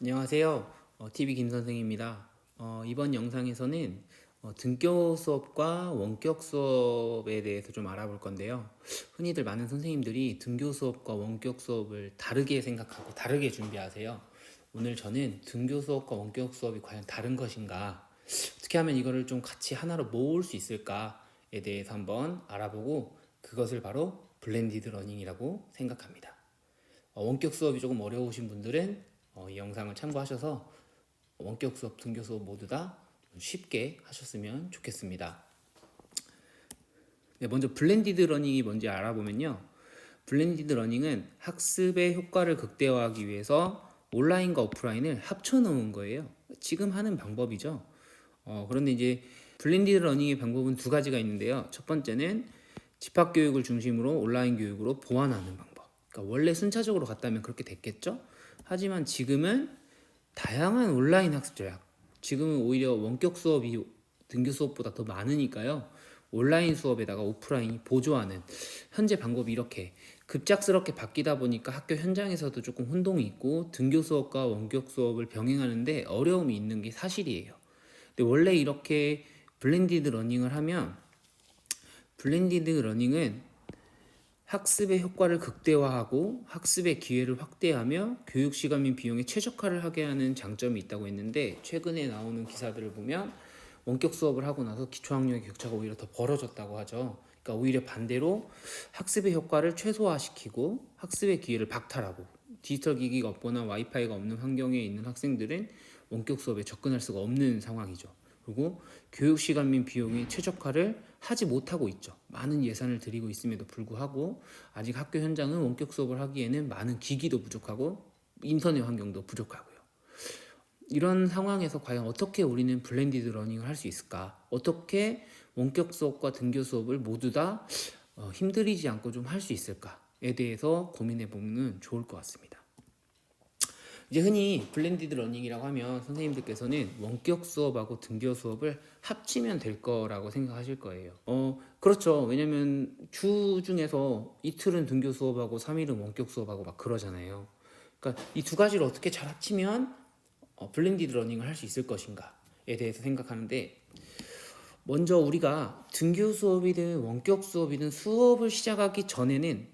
안녕하세요. 어, TV 김 선생입니다. 어, 이번 영상에서는 어, 등교 수업과 원격 수업에 대해서 좀 알아볼 건데요. 흔히들 많은 선생님들이 등교 수업과 원격 수업을 다르게 생각하고 다르게 준비하세요. 오늘 저는 등교 수업과 원격 수업이 과연 다른 것인가, 어떻게 하면 이거를 좀 같이 하나로 모을 수 있을까에 대해서 한번 알아보고 그것을 바로 블렌디드 러닝이라고 생각합니다. 어, 원격 수업이 조금 어려우신 분들은 어, 이 영상을 참고하셔서 원격 수업, 등교 수업 모두 다 쉽게 하셨으면 좋겠습니다. 네, 먼저 블렌디드 러닝이 뭔지 알아보면요. 블렌디드 러닝은 학습의 효과를 극대화하기 위해서 온라인과 오프라인을 합쳐 놓은 거예요. 지금 하는 방법이죠. 어, 그런데 이제 블렌디드 러닝의 방법은 두 가지가 있는데요. 첫 번째는 집합 교육을 중심으로 온라인 교육으로 보완하는 방법. 그러니까 원래 순차적으로 갔다면 그렇게 됐겠죠. 하지만 지금은 다양한 온라인 학습 전략. 지금은 오히려 원격 수업이 등교 수업보다 더 많으니까요. 온라인 수업에다가 오프라인이 보조하는 현재 방법이 이렇게 급작스럽게 바뀌다 보니까 학교 현장에서도 조금 혼동이 있고 등교 수업과 원격 수업을 병행하는데 어려움이 있는 게 사실이에요. 근데 원래 이렇게 블렌디드 러닝을 하면 블렌디드 러닝은 학습의 효과를 극대화하고 학습의 기회를 확대하며 교육 시간 및 비용에 최적화를 하게 하는 장점이 있다고 했는데 최근에 나오는 기사들을 보면 원격 수업을 하고 나서 기초학력의 격차가 오히려 더 벌어졌다고 하죠. 그러니까 오히려 반대로 학습의 효과를 최소화시키고 학습의 기회를 박탈하고 디지털 기기가 없거나 와이파이가 없는 환경에 있는 학생들은 원격 수업에 접근할 수가 없는 상황이죠. 그리고 교육 시간 및 비용의 최적화를 하지 못하고 있죠. 많은 예산을 들이고 있음에도 불구하고 아직 학교 현장은 원격 수업을 하기에는 많은 기기도 부족하고 인터넷 환경도 부족하고요. 이런 상황에서 과연 어떻게 우리는 블렌디드 러닝을 할 수 있을까? 어떻게 원격 수업과 등교 수업을 모두 다 어, 힘들이지 않고 좀 할 수 있을까에 대해서 고민해 보면 좋을 것 같습니다. 이제 흔히 블렌디드 러닝이라고 하면 선생님들께서는 원격 수업하고 등교 수업을 합치면 될 거라고 생각하실 거예요. 어, 그렇죠. 왜냐면 주 중에서 이틀은 등교 수업하고 3일은 원격 수업하고 막 그러잖아요. 그러니까 이 두 가지를 어떻게 잘 합치면 어, 블렌디드 러닝을 할 수 있을 것인가에 대해서 생각하는데 먼저 우리가 등교 수업이든 원격 수업이든 수업을 시작하기 전에는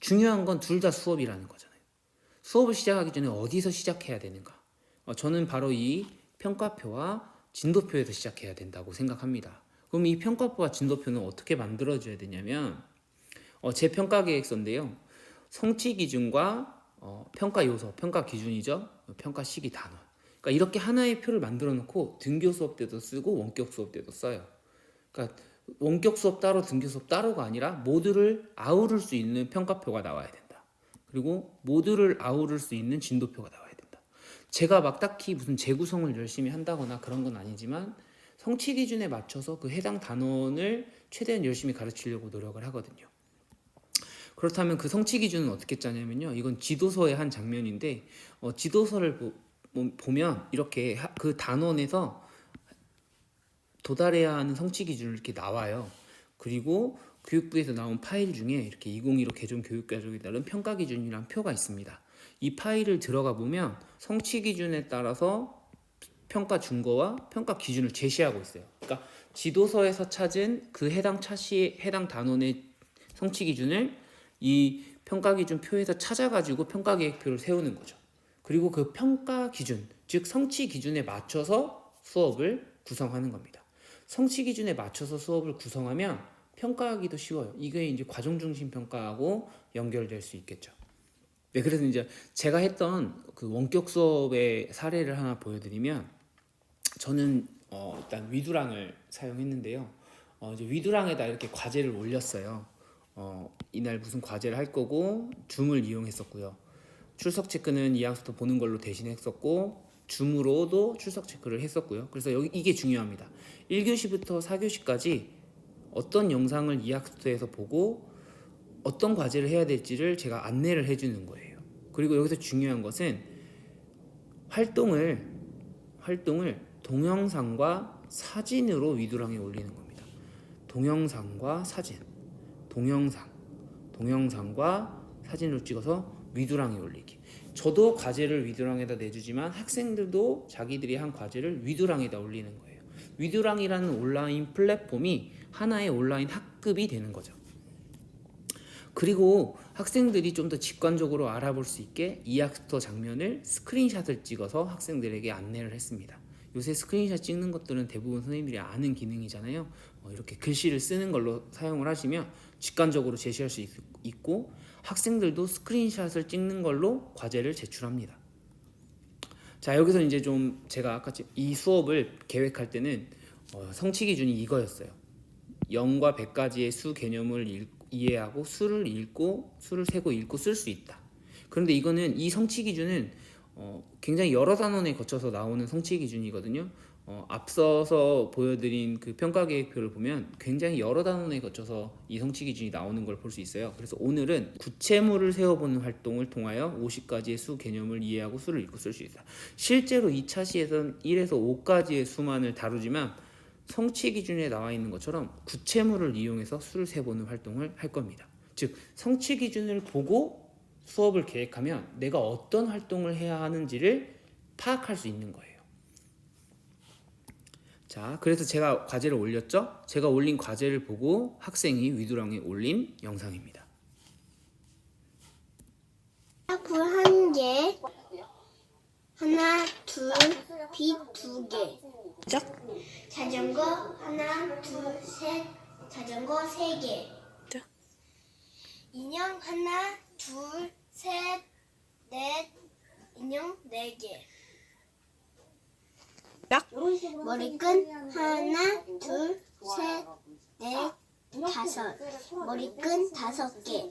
중요한 건 둘 다 수업이라는 거잖아요. 수업을 시작하기 전에 어디서 시작해야 되는가? 어, 저는 바로 이 평가표와 진도표에서 시작해야 된다고 생각합니다. 그럼 이 평가표와 진도표는 어떻게 만들어져야 되냐면 어, 제 평가 계획서인데요. 성취 기준과 어, 평가 요소, 평가 기준이죠. 평가 시기 단원. 그러니까 이렇게 하나의 표를 만들어 놓고 등교 수업 때도 쓰고 원격 수업 때도 써요. 그러니까 원격 수업 따로 등교 수업 따로가 아니라 모두를 아우를 수 있는 평가표가 나와야 된다. 그리고 모두를 아우를 수 있는 진도표가 나와야 된다. 제가 막 딱히 무슨 재구성을 열심히 한다거나 그런 건 아니지만 성취 기준에 맞춰서 그 해당 단원을 최대한 열심히 가르치려고 노력을 하거든요. 그렇다면 그 성취 기준은 어떻게 짜냐면요. 이건 지도서의 한 장면인데 어, 지도서를 보, 보면 이렇게 하, 그 단원에서 도달해야 하는 성취 기준을 이렇게 나와요. 그리고 교육부에서 나온 파일 중에 이렇게 2015 개정 교육과정에 따른 평가 기준이란 표가 있습니다. 이 파일을 들어가 보면 성취 기준에 따라서 평가 준거와 평가 기준을 제시하고 있어요. 그러니까 지도서에서 찾은 그 해당 차시의 해당 단원의 성취 기준을 이 평가 기준 표에서 찾아가지고 평가 계획표를 세우는 거죠. 그리고 그 평가 기준, 즉 성취 기준에 맞춰서 수업을 구성하는 겁니다. 성취 기준에 맞춰서 수업을 구성하면 평가하기도 쉬워요. 이게 이제 과정 중심 평가하고 연결될 수 있겠죠. 네, 그래서 이제 제가 했던 그 원격 수업의 사례를 하나 보여드리면 저는 어, 일단 위두랑을 사용했는데요. 어, 이제 위두랑에다 이렇게 과제를 올렸어요. 어, 이날 무슨 과제를 할 거고 줌을 이용했었고요. 출석 체크는 이학부터 보는 걸로 대신했었고 줌으로도 출석 체크를 했었고요. 그래서 여기 이게 중요합니다. 1교시부터 4교시까지 어떤 영상을 이학스토에서 보고 어떤 과제를 해야 될지를 제가 안내를 해주는 거예요. 그리고 여기서 중요한 것은 활동을 활동을 동영상과 사진으로 위두랑에 올리는 겁니다. 동영상과 사진, 동영상, 동영상과 사진을 찍어서 위두랑에 올리기. 저도 과제를 위드랑에다 내주지만 학생들도 자기들이 한 과제를 위드랑에다 올리는 거예요. 위드랑이라는 온라인 플랫폼이 하나의 온라인 학급이 되는 거죠. 그리고 학생들이 좀 더 직관적으로 알아볼 수 있게 이학스터 장면을 스크린샷을 찍어서 학생들에게 안내를 했습니다. 요새 스크린샷 찍는 것들은 대부분 선생님들이 아는 기능이잖아요. 어, 이렇게 글씨를 쓰는 걸로 사용을 하시면 직관적으로 제시할 수 있, 있고 학생들도 스크린샷을 찍는 걸로 과제를 제출합니다. 자 여기서 이제 좀 제가 아까 이 수업을 계획할 때는 어, 성취 기준이 이거였어요. 0과 100까지의 수 개념을 읽, 이해하고 수를 읽고 수를 세고 읽고 쓸 수 있다. 그런데 이거는 이 성취 기준은 어, 굉장히 여러 단원에 거쳐서 나오는 성취 기준이거든요. 어, 앞서서 보여드린 그 평가 계획표를 보면 굉장히 여러 단원에 거쳐서 이 성취 기준이 나오는 걸 볼 수 있어요. 그래서 오늘은 구체물을 세워보는 활동을 통하여 50가지의 수 개념을 이해하고 수를 읽고 쓸 수 있다. 실제로 2차 시에서는 1에서 5까지의 수만을 다루지만 성취 기준에 나와 있는 것처럼 구체물을 이용해서 수를 세보는 활동을 할 겁니다. 즉 성취 기준을 보고 수업을 계획하면 내가 어떤 활동을 해야 하는지를 파악할 수 있는 거예요. 자, 그래서 제가 과제를 올렸죠. 제가 올린 과제를 보고 학생이 위두랑에 올린 영상입니다. 불한 개, 하나, 둘, 빛두 개. 시작. 자전거 하나, 둘, 셋, 자전거 세 개. 자. 인형 하나, 둘, 셋, 넷, 인형 네 개. 약. 머리끈 하나, 둘, 셋, 넷, 다섯. 머리끈 다섯 개.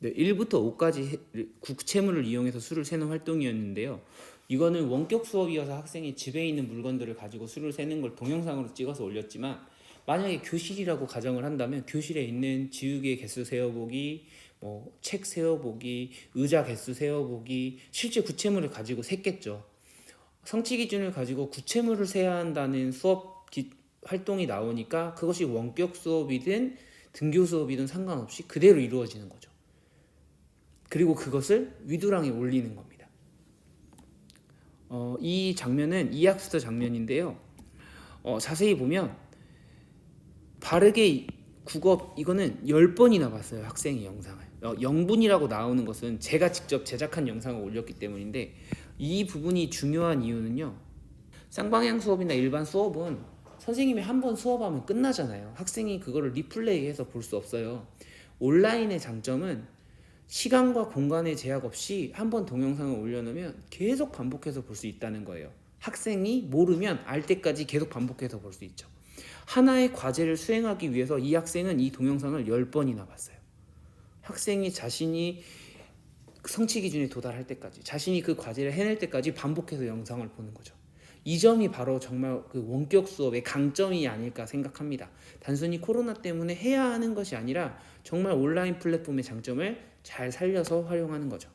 네, 1부터 5까지 구체물을 이용해서 수를 세는 활동이었는데요. 이거는 원격 수업이어서 학생이 집에 있는 물건들을 가지고 수를 세는 걸 동영상으로 찍어서 올렸지만 만약에 교실이라고 가정을 한다면 교실에 있는 지우개 개수 세어보기, 뭐 책 세어보기, 의자 개수 세어보기, 실제 구체물을 가지고 셌겠죠. 성취 기준을 가지고 구체물을 세야 한다는 수업 기- 활동이 나오니까 그것이 원격 수업이든 등교 수업이든 상관없이 그대로 이루어지는 거죠. 그리고 그것을 위두랑에 올리는 겁니다. 어, 이 장면은 이학스터 장면인데요. 어, 자세히 보면 바르게 국어 이거는 10번이나 봤어요. 학생이 영상을. 어, 영분이라고 나오는 것은 제가 직접 제작한 영상을 올렸기 때문인데 이 부분이 중요한 이유는요. 쌍방향 수업이나 일반 수업은 선생님이 한 번 수업하면 끝나잖아요. 학생이 그거를 리플레이해서 볼 수 없어요. 온라인의 장점은 시간과 공간의 제약 없이 한 번 동영상을 올려놓으면 계속 반복해서 볼 수 있다는 거예요. 학생이 모르면 알 때까지 계속 반복해서 볼 수 있죠. 하나의 과제를 수행하기 위해서 이 학생은 이 동영상을 10번이나 봤어요. 학생이 자신이 성취 기준에 도달할 때까지, 자신이 그 과제를 해낼 때까지 반복해서 영상을 보는 거죠. 이 점이 바로 정말 그 원격 수업의 강점이 아닐까 생각합니다. 단순히 코로나 때문에 해야 하는 것이 아니라 정말 온라인 플랫폼의 장점을 잘 살려서 활용하는 거죠.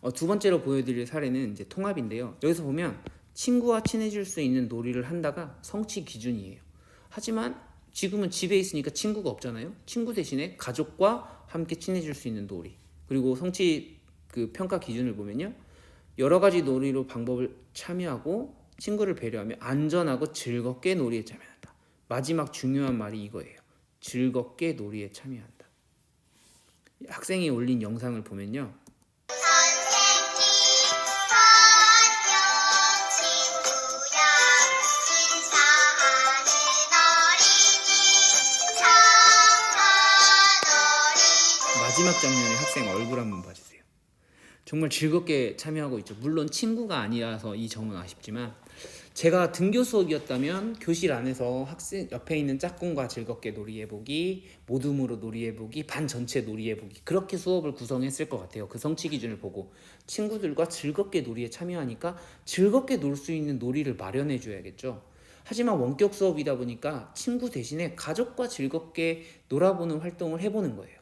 어, 두 번째로 보여드릴 사례는 이제 통합인데요. 여기서 보면 친구와 친해질 수 있는 놀이를 한다가 성취 기준이에요. 하지만 지금은 집에 있으니까 친구가 없잖아요. 친구 대신에 가족과 함께 친해질 수 있는 놀이. 그리고 성취 그 평가 기준을 보면요. 여러 가지 놀이로 방법을 참여하고 친구를 배려하며 안전하고 즐겁게 놀이에 참여한다. 마지막 중요한 말이 이거예요. 즐겁게 놀이에 참여한다. 학생이 올린 영상을 보면요. 마지막 장면에 학생 얼굴 한번 봐주세요. 정말 즐겁게 참여하고 있죠. 물론 친구가 아니라서 이 점은 아쉽지만 제가 등교 수업이었다면 교실 안에서 학생 옆에 있는 짝꿍과 즐겁게 놀이해보기, 모둠으로 놀이해보기, 반 전체 놀이해보기 그렇게 수업을 구성했을 것 같아요. 그 성취 기준을 보고 친구들과 즐겁게 놀이에 참여하니까 즐겁게 놀 수 있는 놀이를 마련해줘야겠죠. 하지만 원격 수업이다 보니까 친구 대신에 가족과 즐겁게 놀아보는 활동을 해보는 거예요.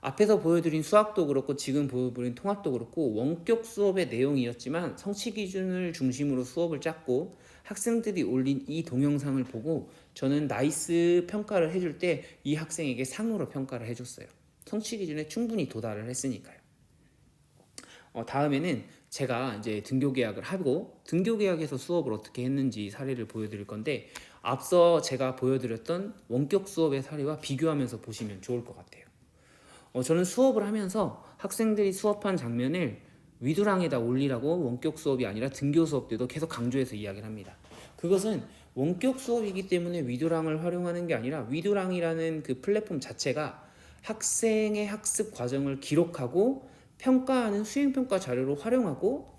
앞에서 보여드린 수학도 그렇고 지금 보여드린 통합도 그렇고 원격 수업의 내용이었지만 성취 기준을 중심으로 수업을 짰고 학생들이 올린 이 동영상을 보고 저는 나이스 평가를 해줄 때 이 학생에게 상으로 평가를 해줬어요. 성취 기준에 충분히 도달을 했으니까요. 어, 다음에는 제가 이제 등교 계약을 하고 등교 계약에서 수업을 어떻게 했는지 사례를 보여드릴 건데 앞서 제가 보여드렸던 원격 수업의 사례와 비교하면서 보시면 좋을 것 같아요. 어, 저는 수업을 하면서 학생들이 수업한 장면을 위두랑에다 올리라고 원격 수업이 아니라 등교 수업 때도 계속 강조해서 이야기를 합니다. 그것은 원격 수업이기 때문에 위두랑을 활용하는 게 아니라 위두랑이라는 그 플랫폼 자체가 학생의 학습 과정을 기록하고 평가하는 수행평가 자료로 활용하고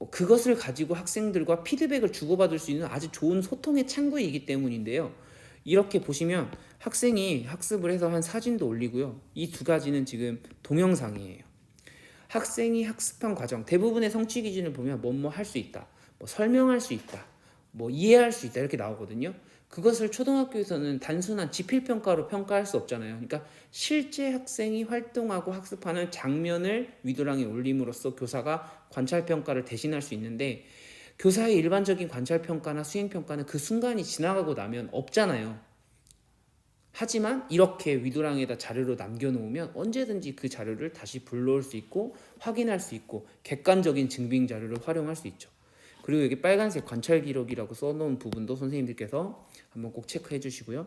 어, 그것을 가지고 학생들과 피드백을 주고받을 수 있는 아주 좋은 소통의 창구이기 때문인데요. 이렇게 보시면 학생이 학습을 해서 한 사진도 올리고요. 이 두 가지는 지금 동영상이에요. 학생이 학습한 과정 대부분의 성취 기준을 보면 뭐뭐 할 수 있다, 뭐 설명할 수 있다, 뭐 이해할 수 있다 이렇게 나오거든요. 그것을 초등학교에서는 단순한 지필 평가로 평가할 수 없잖아요. 그러니까 실제 학생이 활동하고 학습하는 장면을 위도랑에 올림으로써 교사가 관찰 평가를 대신할 수 있는데 교사의 일반적인 관찰 평가나 수행 평가는 그 순간이 지나가고 나면 없잖아요. 하지만 이렇게 위도랑에다 자료로 남겨놓으면 언제든지 그 자료를 다시 불러올 수 있고 확인할 수 있고 객관적인 증빙 자료를 활용할 수 있죠. 그리고 여기 빨간색 관찰 기록이라고 써놓은 부분도 선생님들께서 한번 꼭 체크해 주시고요.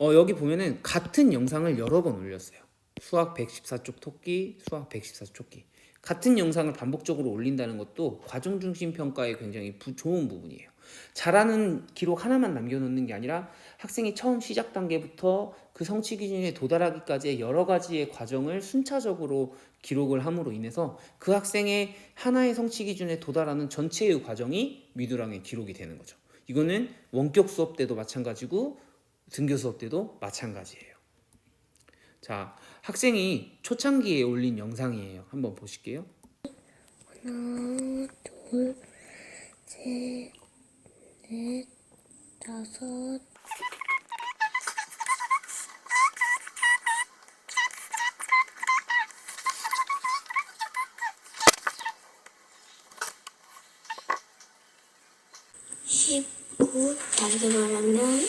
어, 여기 보면은 같은 영상을 여러 번 올렸어요. 수학 114쪽 토끼, 수학 114쪽 토끼. 같은 영상을 반복적으로 올린다는 것도 과정 중심 평가에 굉장히 부, 좋은 부분이에요. 잘하는 기록 하나만 남겨놓는 게 아니라 학생이 처음 시작 단계부터 그 성취 기준에 도달하기까지의 여러 가지의 과정을 순차적으로 기록을 함으로 인해서 그 학생의 하나의 성취 기준에 도달하는 전체의 과정이 미두랑에 기록이 되는 거죠. 이거는 원격 수업 때도 마찬가지고 등교 수업 때도 마찬가지예요. 자, 학생이 초창기에 올린 영상이에요. 한번 보실게요. 하나, 둘, 셋, 넷, 다섯. 십구 다르게 말하면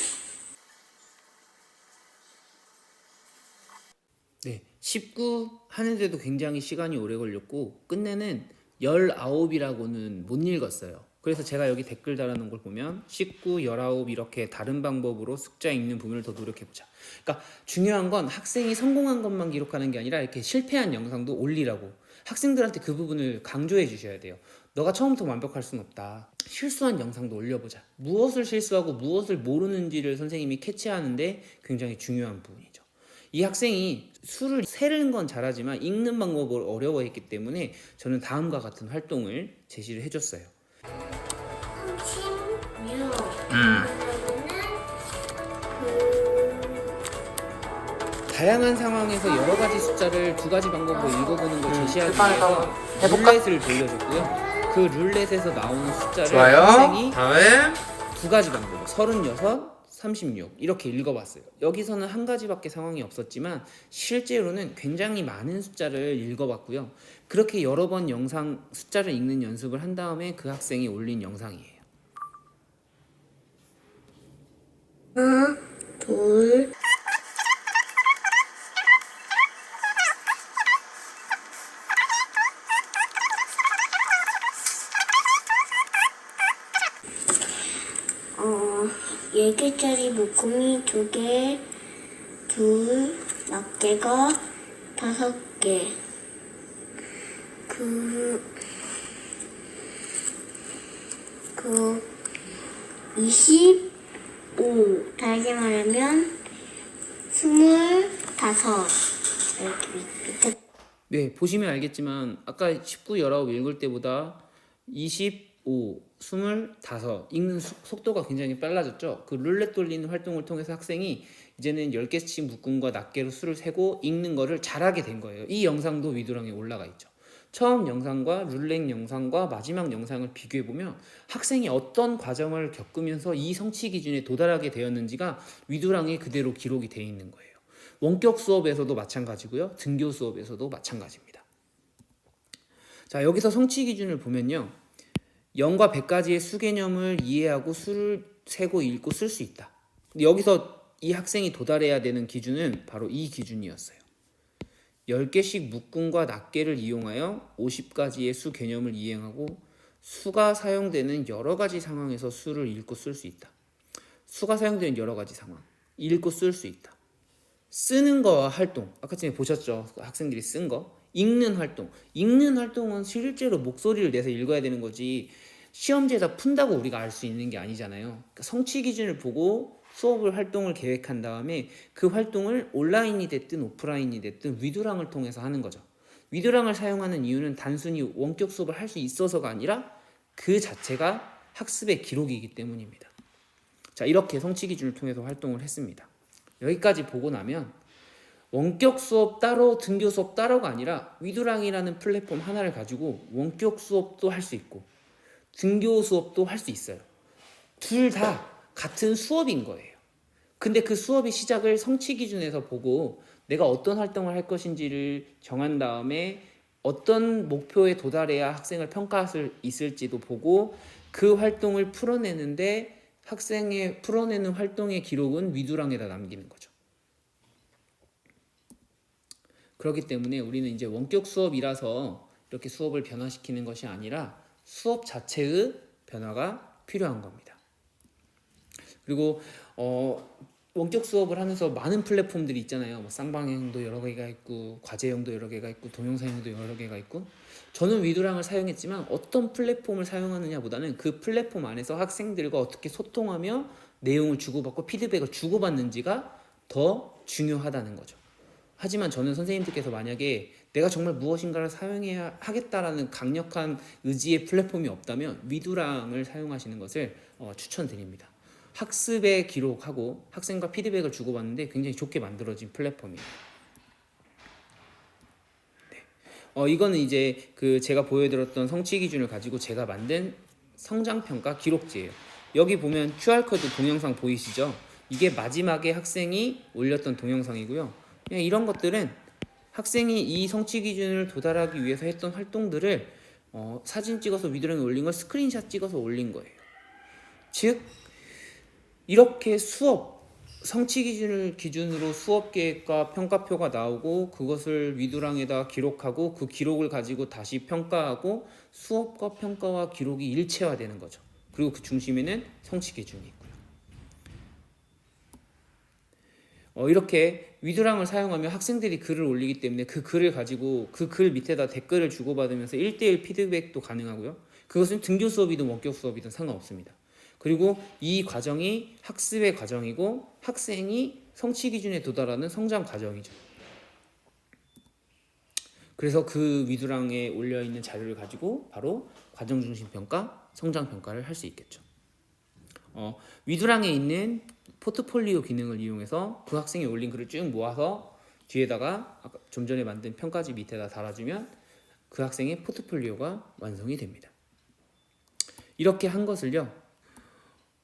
네, 19 하는데도 굉장히 시간이 오래 걸렸고 끝내는 19이라고는 못 읽었어요. 그래서 제가 여기 댓글 달아놓은 걸 보면 19, 19 이렇게 다른 방법으로 숫자 읽는 부분을 더 노력해보자. 그러니까 중요한 건 학생이 성공한 것만 기록하는 게 아니라 이렇게 실패한 영상도 올리라고 학생들한테 그 부분을 강조해 주셔야 돼요. 너가 처음부터 완벽할 수는 없다. 실수한 영상도 올려보자. 무엇을 실수하고 무엇을 모르는지를 선생님이 캐치하는데 굉장히 중요한 부분이죠. 이 학생이 수를 세는 건 잘하지만 읽는 방법을 어려워했기 때문에 저는 다음과 같은 활동을 제시를 해줬어요. 36. 음. 그 다양한 상황에서 여러 가지 숫자를 두 가지 방법으로 읽어보는 걸 제시하기 습관에서 위해서 음, 해볼까? 룰렛을 돌려줬고요. 그 룰렛에서 나오는 숫자를 좋아요. 학생이 다음에 두 가지 방법, 36, 36 이렇게 읽어봤어요. 여기서는 한 가지밖에 상황이 없었지만 실제로는 굉장히 많은 숫자를 읽어봤고요. 그렇게 여러 번 영상 숫자를 읽는 연습을 한 다음에 그 학생이 올린 영상이에요. 하나, 둘, 어, 10개짜리 묶음이 두 개, 둘, 낱개가 다섯 개. 그, 그, 25. 다시 말하면, 스물다섯. 이렇게 밑에 네, 보시면 알겠지만 아까 19, 19 읽을 때보다 25, 25 읽는 수- 속도가 굉장히 빨라졌죠. 그 룰렛 돌리는 활동을 통해서 학생이 이제는 10개씩 묶음과 낱개로 수를 세고 읽는 거를 잘하게 된 거예요. 이 영상도 위두랑에 올라가 있죠. 처음 영상과 룰렛 영상과 마지막 영상을 비교해 보면 학생이 어떤 과정을 겪으면서 이 성취 기준에 도달하게 되었는지가 위두랑에 그대로 기록이 돼 있는 거예요. 원격 수업에서도 마찬가지고요. 등교 수업에서도 마찬가지입니다. 자, 여기서 성취 기준을 보면요. 0과 100까지의 수 개념을 이해하고 수를 세고 읽고 쓸 수 있다. 여기서 이 학생이 도달해야 되는 기준은 바로 이 기준이었어요. 10개씩 묶음과 낱개를 이용하여 50가지의 수 개념을 이행하고 수가 사용되는 여러 가지 상황에서 수를 읽고 쓸 수 있다. 수가 사용되는 여러 가지 상황. 읽고 쓸 수 있다. 쓰는 거와 활동. 아까 전에 보셨죠? 학생들이 쓴 거. 읽는 활동. 읽는 활동은 실제로 목소리를 내서 읽어야 되는 거지. 시험지에다 푼다고 우리가 알 수 있는 게 아니잖아요. 그러니까 성취 기준을 보고 수업을 활동을 계획한 다음에 그 활동을 온라인이 됐든 오프라인이 됐든 위두랑을 통해서 하는 거죠. 위두랑을 사용하는 이유는 단순히 원격 수업을 할 수 있어서가 아니라 그 자체가 학습의 기록이기 때문입니다. 자, 이렇게 성취 기준을 통해서 활동을 했습니다. 여기까지 보고 나면 원격 수업 따로 등교 수업 따로가 아니라 위두랑이라는 플랫폼 하나를 가지고 원격 수업도 할 수 있고 등교 수업도 할 수 있어요. 둘 다 같은 수업인 거예요. 근데 그 수업의 시작을 성취 기준에서 보고 내가 어떤 활동을 할 것인지를 정한 다음에 어떤 목표에 도달해야 학생을 평가할 수 있을지도 보고 그 활동을 풀어내는데 학생의 풀어내는 활동의 기록은 위두랑에다 남기는 거죠. 그렇기 때문에 우리는 이제 원격 수업이라서 이렇게 수업을 변화시키는 것이 아니라 수업 자체의 변화가 필요한 겁니다. 그리고 어, 원격 수업을 하면서 많은 플랫폼들이 있잖아요. 뭐 쌍방향도 여러 개가 있고 과제형도 여러 개가 있고 동영상형도 여러 개가 있고 저는 위두랑을 사용했지만 어떤 플랫폼을 사용하느냐보다는 그 플랫폼 안에서 학생들과 어떻게 소통하며 내용을 주고받고 피드백을 주고받는지가 더 중요하다는 거죠. 하지만 저는 선생님들께서 만약에 내가 정말 무엇인가를 사용해야 하겠다라는 강력한 의지의 플랫폼이 없다면 위두랑을 사용하시는 것을 어, 추천드립니다. 학습에 기록하고 학생과 피드백을 주고받는데 굉장히 좋게 만들어진 플랫폼이에요. 네. 어, 이거는 이제 그 제가 보여드렸던 성취 기준을 가지고 제가 만든 성장 평가 기록지예요. 여기 보면 QR 코드 동영상 보이시죠? 이게 마지막에 학생이 올렸던 동영상이고요. 이런 것들은 학생이 이 성취 기준을 도달하기 위해서 했던 활동들을 어, 사진 찍어서 위드랑에 올린 걸 스크린샷 찍어서 올린 거예요. 즉 이렇게 수업 성취 기준을 기준으로 수업 계획과 평가표가 나오고 그것을 위두랑에다 기록하고 그 기록을 가지고 다시 평가하고 수업과 평가와 기록이 일체화되는 거죠. 그리고 그 중심에는 성취 기준이 있고요. 어, 이렇게 위두랑을 사용하면 학생들이 글을 올리기 때문에 그 글을 가지고 그 글 밑에다 댓글을 주고받으면서 1대1 피드백도 가능하고요. 그것은 등교 수업이든 원격 수업이든 상관없습니다. 그리고 이 과정이 학습의 과정이고 학생이 성취 기준에 도달하는 성장 과정이죠. 그래서 그 위두랑에 올려 있는 자료를 가지고 바로 과정 중심 평가, 성장 평가를 할 수 있겠죠. 어, 위두랑에 있는 포트폴리오 기능을 이용해서 그 학생이 올린 글을 쭉 모아서 뒤에다가 아까 좀 전에 만든 평가지 밑에다 달아주면 그 학생의 포트폴리오가 완성이 됩니다. 이렇게 한 것을요,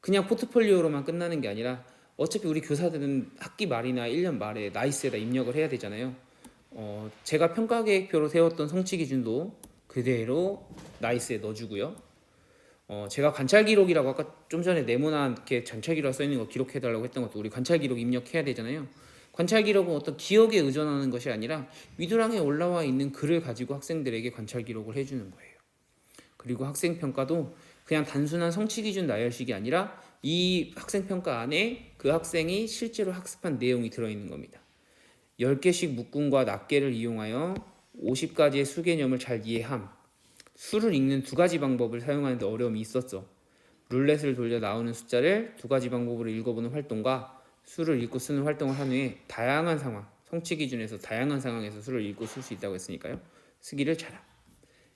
그냥 포트폴리오로만 끝나는 게 아니라 어차피 우리 교사들은 학기 말이나 1년 말에 나이스에다 입력을 해야 되잖아요. 어, 제가 평가 계획표로 세웠던 성취 기준도 그대로 나이스에 넣어주고요. 어, 제가 관찰 기록이라고 아까 좀 전에 네모난 이렇게 관찰 기록 써 있는 거 기록해 달라고 했던 것도 우리 관찰 기록 입력해야 되잖아요. 관찰 기록은 어떤 기억에 의존하는 것이 아니라 위두랑에 올라와 있는 글을 가지고 학생들에게 관찰 기록을 해주는 거예요. 그리고 학생 평가도 그냥 단순한 성취 기준 나열식이 아니라 이 학생 평가 안에 그 학생이 실제로 학습한 내용이 들어 있는 겁니다. 10개씩 묶음과 낱개를 이용하여 50가지의 수 개념을 잘 이해함. 수를 읽는 두 가지 방법을 사용하는데 어려움이 있었죠. 룰렛을 돌려 나오는 숫자를 두 가지 방법으로 읽어보는 활동과 수를 읽고 쓰는 활동을 한 후에 다양한 상황, 성취 기준에서 다양한 상황에서 수를 읽고 쓸 수 있다고 했으니까요. 쓰기를 잘함.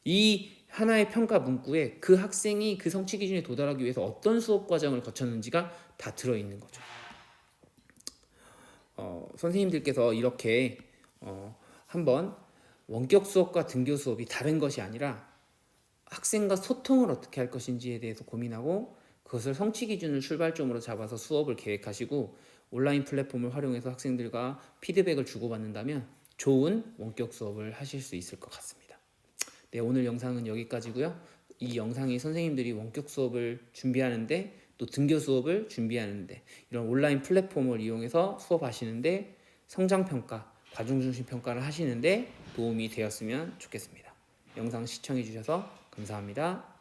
이 하나의 평가 문구에 그 학생이 그 성취 기준에 도달하기 위해서 어떤 수업 과정을 거쳤는지가 다 들어 있는 거죠. 어, 선생님들께서 이렇게 어, 한번 원격 수업과 등교 수업이 다른 것이 아니라 학생과 소통을 어떻게 할 것인지에 대해서 고민하고 그것을 성취 기준을 출발점으로 잡아서 수업을 계획하시고 온라인 플랫폼을 활용해서 학생들과 피드백을 주고받는다면 좋은 원격 수업을 하실 수 있을 것 같습니다. 네, 오늘 영상은 여기까지고요. 이 영상이 선생님들이 원격 수업을 준비하는데 또 등교 수업을 준비하는데 이런 온라인 플랫폼을 이용해서 수업하시는데 성장 평가, 가중중심 평가를 하시는데 도움이 되었으면 좋겠습니다. 영상 시청해 주셔서 감사합니다.